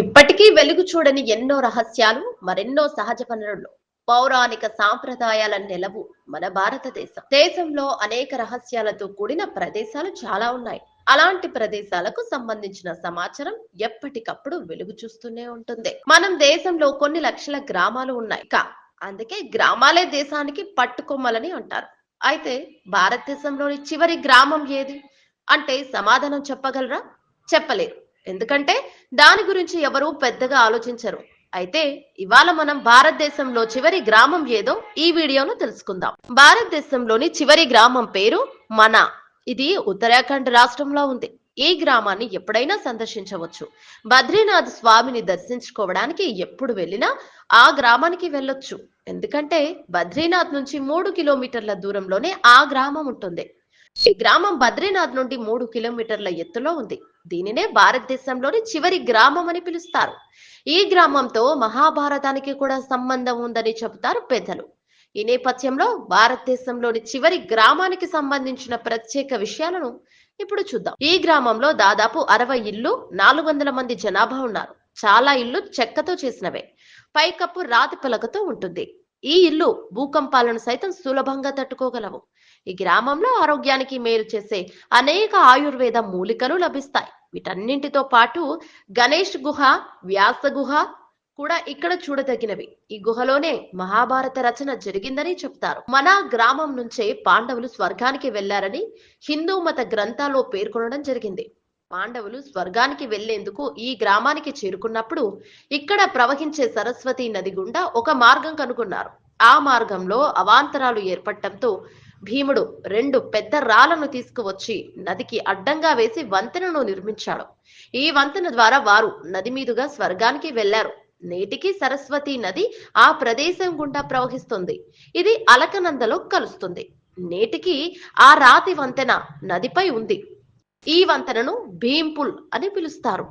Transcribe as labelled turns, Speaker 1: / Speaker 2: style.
Speaker 1: ఇప్పటికీ వెలుగు చూడని ఎన్నో రహస్యాలు మరెన్నో సహజ వనరులు. పౌరాణిక సాంప్రదాయాల నెలవు మన భారతదేశం. దేశంలో అనేక రహస్యాలతో కూడిన ప్రదేశాలు చాలా ఉన్నాయి. అలాంటి ప్రదేశాలకు సంబంధించిన సమాచారం ఎప్పటికప్పుడు వెలుగు చూస్తూనే ఉంటుంది. మనం దేశంలో కొన్ని లక్షల గ్రామాలు ఉన్నాయి. కా అందుకే గ్రామాలే దేశానికి పట్టుకొమ్మలని అంటారు. అయితే భారతదేశంలోని చివరి గ్రామం ఏది? అంటే సమాధానం చెప్పగలరా? చెప్పలేరు ఎందుకంటే దాని గురించి ఎవరూ పెద్దగా ఆలోచించరు. అయితే ఇవాళ మనం భారతదేశంలో చివరి గ్రామం ఏదో ఈ వీడియోను తెలుసుకుందాం. భారతదేశంలోని చివరి గ్రామం పేరు మనా. ఇది ఉత్తరాఖండ్ రాష్ట్రంలో ఉంది. ఈ గ్రామాన్ని ఎప్పుడైనా సందర్శించవచ్చు. బద్రీనాథ్ స్వామిని దర్శించుకోవడానికి ఎప్పుడు వెళ్ళినా ఆ గ్రామానికి వెళ్ళొచ్చు. ఎందుకంటే బద్రీనాథ్ నుంచి మూడు కిలోమీటర్ల దూరంలోనే ఆ గ్రామం ఉంటుంది. ఈ గ్రామం బద్రీనాథ్ నుండి మూడు కిలోమీటర్ల ఎత్తులో ఉంది. దీనినే భారతదేశంలోని చివరి గ్రామం అని పిలుస్తారు. ఈ గ్రామంతో మహాభారతానికి కూడా సంబంధం ఉందని చెబుతారు పెద్దలు. ఈ నేపథ్యంలో భారతదేశంలోని చివరి గ్రామానికి సంబంధించిన ప్రత్యేక విషయాలను ఇప్పుడు చూద్దాం. ఈ గ్రామంలో దాదాపు అరవై ఇల్లు నాలుగు వందల మంది జనాభా ఉన్నారు. చాలా ఇల్లు చెక్కతో చేసినవే. పైకప్పు రాతి పలకతో ఉంటుంది. ఈ ఇల్లు భూకంపాలను సైతం సులభంగా తట్టుకోగలవు. ఈ గ్రామంలో ఆరోగ్యానికి మేలు చేసే అనేక ఆయుర్వేద మూలికలు లభిస్తాయి. వీటన్నింటితో పాటు గణేష్ గుహ వ్యాస గుహ కూడా ఇక్కడ చూడదగినవి. ఈ గుహలోనే మహాభారత రచన జరిగిందని చెప్తారు. మన గ్రామం నుంచే పాండవులు స్వర్గానికి వెళ్ళారని హిందూ మత గ్రంథాల్లో పేర్కొనడం జరిగింది. పాండవులు స్వర్గానికి వెళ్ళేందుకు ఈ గ్రామానికి చేరుకున్నప్పుడు ఇక్కడ ప్రవహించే సరస్వతి నది గుండా ఒక మార్గం కనుగొన్నారు. ఆ మార్గంలో అవాంతరాలు ఏర్పడటంతో భీముడు రెండు పెద్ద రాళ్ళను తీసుకువచ్చి నదికి అడ్డంగా వేసి వంతెనను నిర్మించాడు. ఈ వంతెన ద్వారా వారు నది మీదుగా స్వర్గానికి వెళ్ళారు నేటికి సరస్వతి నది ఆ ప్రదేశం గుండా ప్రవహిస్తుంది. ఇది అలకనందలో కలుస్తుంది. నేటికి ఆ రాతి వంతెన నదిపై ఉంది. ఈ వంతెనను భీంపుల్ అని పిలుస్తారు.